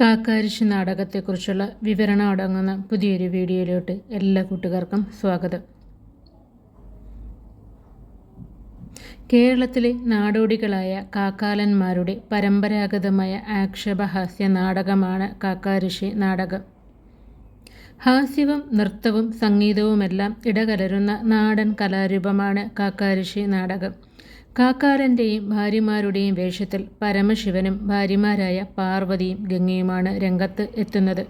കാക്കാരിശി നാടകത്തെക്കുറിച്ചുള്ള വിവരണം അടങ്ങുന്ന പുതിയൊരു വീഡിയോയിലോട്ട് എല്ലാ കൂട്ടുകാർക്കും സ്വാഗതം. കേരളത്തിലെ നാടോടികളായ കാക്കാലന്മാരുടെ പരമ്പരാഗതമായ ആക്ഷേപഹാസ്യ നാടകമാണ് കാക്കാരിഷി നാടകം. ഹാസ്യവും നൃത്തവും സംഗീതവുമെല്ലാം ഇടകലരുന്ന നാടൻ കലാരൂപമാണ് കാക്കാരിഷി നാടകം. കാക്കാരന്റെയും ഭാര്യമാരുടെയും വേഷത്തിൽ പരമശിവനും ഭാര്യമാരായ പാർവതിയും ഗംഗയുമാണ് രംഗത്ത് എത്തുന്നത്.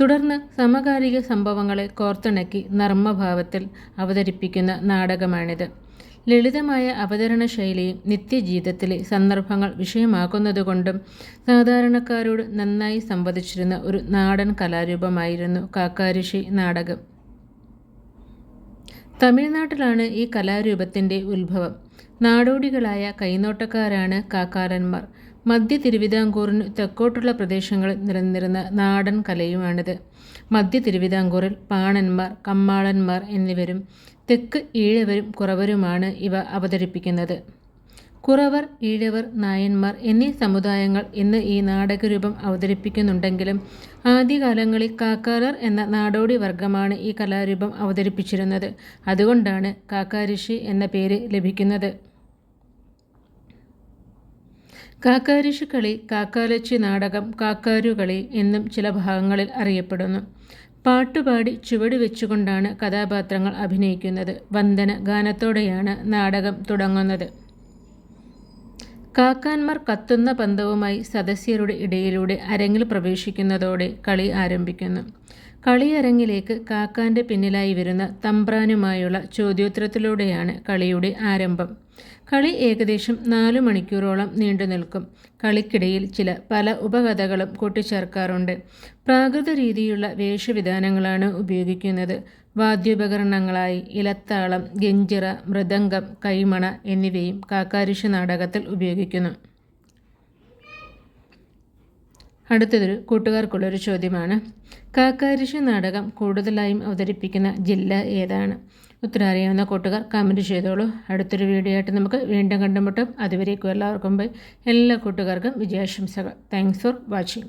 തുടർന്ന് സമകാലിക സംഭവങ്ങളെ കോർത്തിണക്കി നർമ്മഭാവത്തിൽ അവതരിപ്പിക്കുന്ന നാടകമാണിത്. ലളിതമായ അവതരണ ശൈലിയും നിത്യജീവിതത്തിലെ സന്ദർഭങ്ങൾ വിഷയമാക്കുന്നതുകൊണ്ടും സാധാരണക്കാരോട് നന്നായി സംവദിച്ചിരുന്ന ഒരു നാടൻ കലാരൂപമായിരുന്നു കാക്കാരിഷി നാടകം. തമിഴ്നാട്ടിലാണ് ഈ കലാരൂപത്തിന്റെ ഉത്ഭവം. നാടോടികളായ കൈനോട്ടക്കാരാണ് കാക്കാരന്മാർ. മധ്യ തിരുവിതാംകൂറിന് തെക്കോട്ടുള്ള പ്രദേശങ്ങളിൽ നിലനിന്നിരുന്ന നാടൻ കലയുമാണിത്. മധ്യ തിരുവിതാംകൂറിൽ പാണന്മാർ കമ്മാളന്മാർ എന്നിവരും തെക്ക് ഈഴവരും കുറവരുമാണ് ഇവ അവതരിപ്പിക്കുന്നത്. കുറവർ ഈഴവർ നായന്മാർ എന്നീ സമുദായങ്ങൾ ഇന്ന് ഈ നാടകരൂപം അവതരിപ്പിക്കുന്നുണ്ടെങ്കിലും ആദ്യകാലങ്ങളിൽ കാക്കാരർ എന്ന നാടോടി വർഗമാണ് ഈ കലാരൂപം അവതരിപ്പിച്ചിരുന്നത്. അതുകൊണ്ടാണ് കാക്കാരിഷി എന്ന പേര് ലഭിക്കുന്നത്. കാക്കാരിഷി കളി കാക്കാലച്ചി നാടകം കാക്കാരുകളി എന്നും ചില ഭാഗങ്ങളിൽ അറിയപ്പെടുന്നു. പാട്ടുപാടി ചുവട് വെച്ചുകൊണ്ടാണ് കഥാപാത്രങ്ങൾ അഭിനയിക്കുന്നത്. വന്ദന ഗാനത്തോടെയാണ് നാടകം തുടങ്ങുന്നത്. കാക്കാന്മാർ കത്തുന്ന പന്തവുമായി സദസ്യരുടെ ഇടയിലൂടെ അരങ്ങിൽ പ്രവേശിക്കുന്നതോടെ കളി ആരംഭിക്കുന്നു. കളിയരങ്ങിലേക്ക് കാക്കാന്റെ പിന്നിലായി വരുന്ന തമ്പ്രാനുമായുള്ള ചോദ്യോത്തരത്തിലൂടെയാണ് കളിയുടെ ആരംഭം. കളി ഏകദേശം നാലു മണിക്കൂറോളം നീണ്ടു നിൽക്കും. കളിക്കിടയിൽ ചില പല ഉപകഥകളും കൂട്ടിച്ചേർക്കാറുണ്ട്. പ്രാകൃത രീതിയിലുള്ള വേഷവിധാനങ്ങളാണ് ഉപയോഗിക്കുന്നത്. വാദ്യോപകരണങ്ങളായി ഇലത്താളം ഗെഞ്ചിറ മൃദംഗം കൈമണ എന്നിവയും കാക്കാരിഷ നാടകത്തിൽ ഉപയോഗിക്കുന്നു. അടുത്തതൊരു കൂട്ടുകാർക്കുള്ളൊരു ചോദ്യമാണ്. കാക്കാരിഷ നാടകം കൂടുതലായും അവതരിപ്പിക്കുന്ന ജില്ല ഏതാണ്? ഉത്തരം അറിയാവുന്ന കൂട്ടുകാർ കമന്റ് ചെയ്തോളൂ. അടുത്തൊരു വീഡിയോ ആയിട്ട് നമുക്ക് വീണ്ടും കണ്ടുമുട്ടും. അതുവരേക്കും എല്ലാവർക്കും പോയി എല്ലാ കൂട്ടുകാർക്കും വിജയാശംസകൾ. Thanks for watching